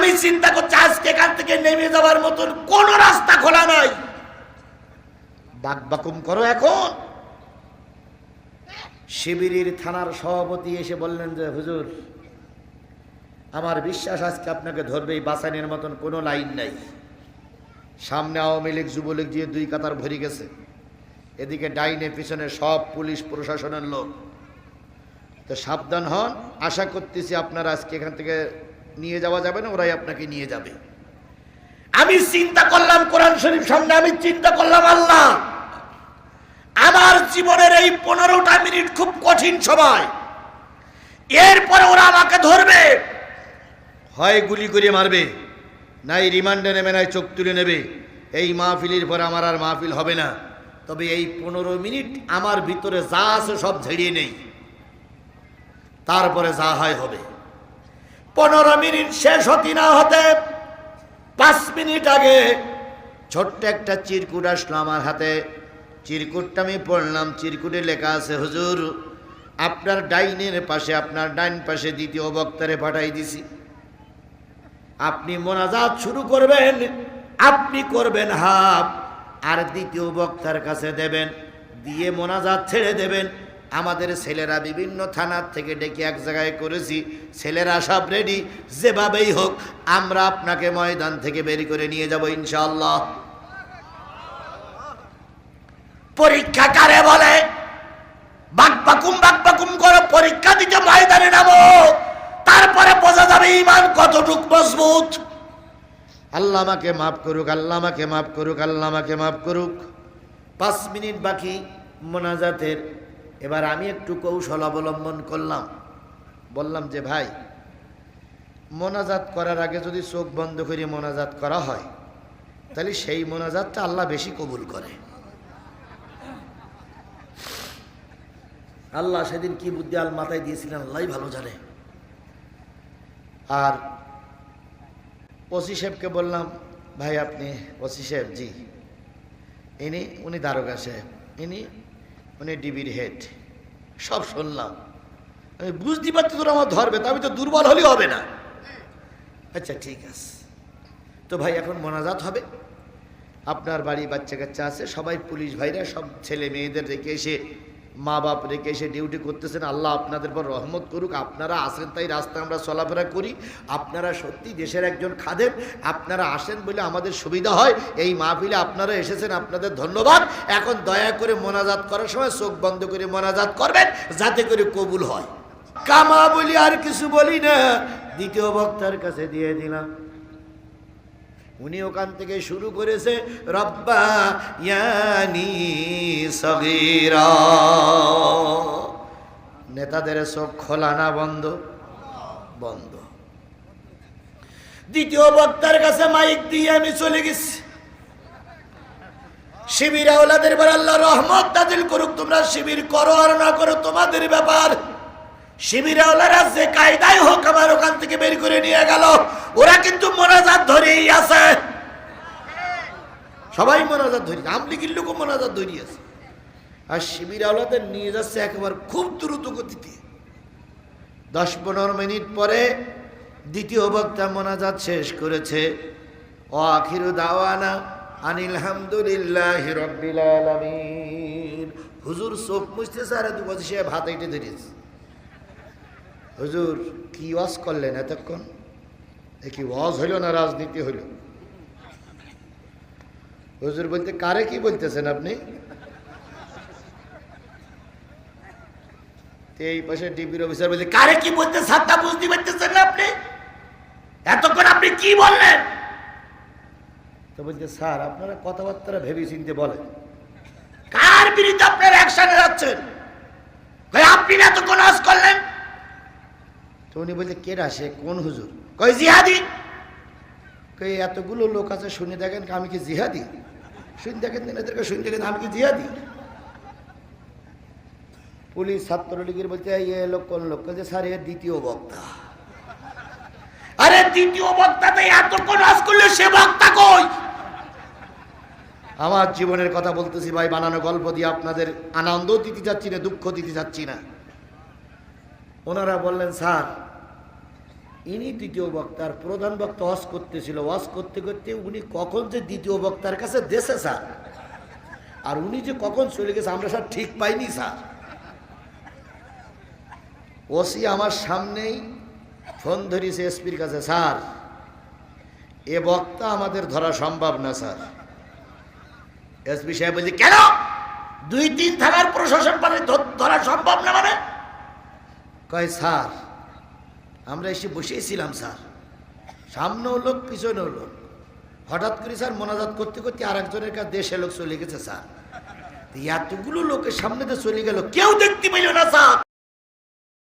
আমি চিন্তা করছি, আজকে এখান থেকে নেমে যাওয়ার মতন কোন রাস্তা খোলা নাই। বাকবাকুম করো এখন। শিবিরের থানার সভাপতি এসে বললেন যে, হুজুর, আমার বিশ্বাস আজকে আপনাকে ধরবে এই বাসানের মতন কোনো লাইন নাই। সামনে আওয়ামী লীগ, যুবলীগ দিয়ে দুই কাতার ভরে গেছে। এদিকে ডাইনে পিছনে সব পুলিশ, প্রশাসনের লোক। তো সাবধান হন, আশা করতেছি আপনারা আজকে এখান থেকে নিয়ে যাওয়া যাবে না, ওরাই আপনাকে নিয়ে যাবে। আমি চিন্তা করলাম, কোরআন শরীফ সামনে, আমি চিন্তা করলাম, আল্লাহ, আমার জীবনের এই পনেরোটা মিনিট খুব কঠিন সময়। এরপরে ওরা আমাকে ধরবে। হয় গুলি করে মারবে, নাই রিমান্ডে নেবে, নাই চোখ তুলে নেবে। এই মাহফিলের পর আমার আর মাহফিল হবে না। তবে এই পনেরো মিনিট আমার ভিতরে যা আছে সব ঝেড়িয়ে নেই। তারপরে যা হয় হবে। পনেরো মিনিট শেষ হতে না হতে পাঁচ মিনিট আগে ছোট্ট একটা চিরকুট আসলো আমার হাতে। চিরকুটটা আমি পড়লাম, চিরকুটে লেখা আছে, হুজুর, আপনার ডাইনের পাশে, আপনার ডাইন পাশে দ্বিতীয় বক্তারে পাঠাই দিছি। আপনি মোনাজাত শুরু করবেন, আপনি করবেন হাফ, আর দ্বিতীয় বক্তার কাছে দেবেন, দিয়ে মোনাজাত ছেড়ে দেবেন। আমাদের ছেলেরা বিভিন্ন থানার থেকে ডেকে এক জায়গায় করেছি, ছেলেরা সব রেডি যেভাবেই হোক, আমরা আপনাকে ময়দান থেকে বের করে নিয়ে যাব ইনশাল্লাহ পরীক্ষা কারে বলে? বাকবাকুম বাকবাকুম করো পরীক্ষা দিতে ময়দানে নামো। তারপরে বোঝা যাবে ইমান কতটুক মজবুত। আল্লাহ আমাকে মাফ করুক, আল্লাহ আমাকে মাফ করুক, আল্লাহ আমাকে মাফ করুক। পাঁচ মিনিট বাকি মোনাজাতের। এবার আমি একটু কৌশল অবলম্বন করলাম। বললাম যে, ভাই, মোনাজাত করার আগে যদি চোখ বন্ধ করে মোনাজাত করা হয়, তাহলে সেই মোনাজাতটা আল্লাহ বেশি কবুল করে। আল্লাহ সেদিন কি বুদ্ধি আল মাথায় দিয়েছিলেন আল্লাহ ভালো জানে। আর ওসি সাহেবকে বললাম, ভাই, আপনি ওসি সাহেব, জি। ইনি, উনি দারোগা সাহেব। ইনি উনি ডিবির হেড সব শুনলাম। আমি বুঝতে পারছি তোরা আমার ধরবে, তা আমি তো দুর্বল হলেই হবে না। আচ্ছা ঠিক আছে। তো ভাই, এখন মোনাজাত হবে। আপনার বাড়ি বাচ্চা কাচ্চা আছে, সবাই পুলিশ ভাইরা, সব ছেলে মেয়েদের রেখে এসে মা বাপ রেখে এসে ডিউটি করতেছেন, আল্লাহ আপনাদের পর রহমত করুক। আপনারা আসেন তাই রাস্তা আমরা চলাফেরা করি। আপনারা সত্যি দেশের একজন খাদেন আপনারা আসেন বলে আমাদের সুবিধা হয়। এই মাহফিলে আপনারা এসেছেন, আপনাদের ধন্যবাদ। এখন দয়া করে মোনাজাত করার সময় চোখ বন্ধ করে মোনাজাত করবেন, যাতে করে কবুল হয়। কামা বলি আর কিছু বলি না। দ্বিতীয় বক্তার কাছে দিয়ে দিলাম। উনি ওখান থেকে শুরু করেছে, রব্বা ইয়ানি সগীরা। নেতাদের চোখ খোলা না, বন্ধ? বন্ধ। দ্বিতীয় বক্তার কাছে মাইক দিয়ে আমি চলে গেছি। শিবির আওলাদের আল্লাহ রহমত নাজিল করুক, তোমরা শিবির করো আর না করো, তোমাদের ব্যাপার শিবির আওলারা যে কায়দায় হোক আমার ওখান থেকে বের করে নিয়ে গেল। ওরা কিন্তু মোনাজাত ধরেই আছে। সবাই মোনাজাত ধরি আমলিগির লোকও মোনাজাত ধরিয়ে আছে। আর শিবির আওলাদের নিয়ে যাচ্ছে একেবারে খুব দ্রুত গতিতে। দশ পনেরো মিনিট পরে দ্বিতীয় বক্তা মোনাজাত শেষ করেছে। ও আখির দাওয়ানা আনিল হামদুলিল্লাহ রব্বিল আলামিন। হুজুর চোখ মুছতেছে আর দু বছর সে ভাত এটে ধরেছে। হুজুর, কি ওয়াজ করলেন এতক্ষণ? এ কি ওয়াজ হইল না রাজনীতি হইল? হুজুর বলতে, কারে কি বলতেছেন আপনি? এই পাশে ডিবির অফিসার বলছে, কারে কি বলতে সাতটা বুঝতে পারতেছেন না আপনি? এতক্ষণ আপনি কি বললেন? তো বলছে, স্যার, আপনারা কথাবার্তা ভেবে চিনতে বলেন। কার বিরুদ্ধে আপনারা অ্যাকশনে যাচ্ছেন? আপনি এতক্ষণ আজ করলেন? তো উনি বলছে কেরা সে কোন হুজুর? কই জিহাদি। কই এতগুলো লোক আছে, শুনে দেখেন আমি কি জিহাদি? শুনে দেখেন এদেরকে শুনে দেখেন আমি কি জিহাদি? পুলিশ ছাত্রলীগের বলছে এ লোক কোন লোক? বলছে স্যার এর দ্বিতীয় বক্তা। আরে, দ্বিতীয় বক্তা তো এতক্ষণ করলে সে বক্তা কই? আমার জীবনের কথা বলতেছি ভাই, বানানো গল্প দিয়ে আপনাদের আনন্দ দিতে যাচ্ছি না, দুঃখ দিতে যাচ্ছি না। ওনারা বললেন, স্যার, ইনি দ্বিতীয় বক্তার প্রধান বক্তা ওয়াজ করতেছিল। ওয়াজ করতে করতে উনি কখন যে দ্বিতীয় বক্তার কাছে দেশে, স্যার? আর উনি যে কখন চলে গেছে, আমরা স্যার ঠিক পাইনি, স্যার। ওসি আমার সামনেই ফোন ধরিয়েছে এসপির কাছে, স্যার, এ বক্তা আমাদের ধরা সম্ভব না, স্যার। এসপি সাহেব বলছে, কেন? দুই তিন থানার প্রশাসন মানে ধরা সম্ভব না মানে? কয়, স্যার, আমরা এসে বসেছিলাম স্যার। সামনেও লোক, পিছনেও লোক। হঠাৎ করে, স্যার, মোনাজাত করতে করতে আর একজনের কাছে দেশে লোক চলে গেছে, স্যার। এতগুলো লোকের সামনে তো চলে গেল। কেউ দেখতে পেল না, স্যার।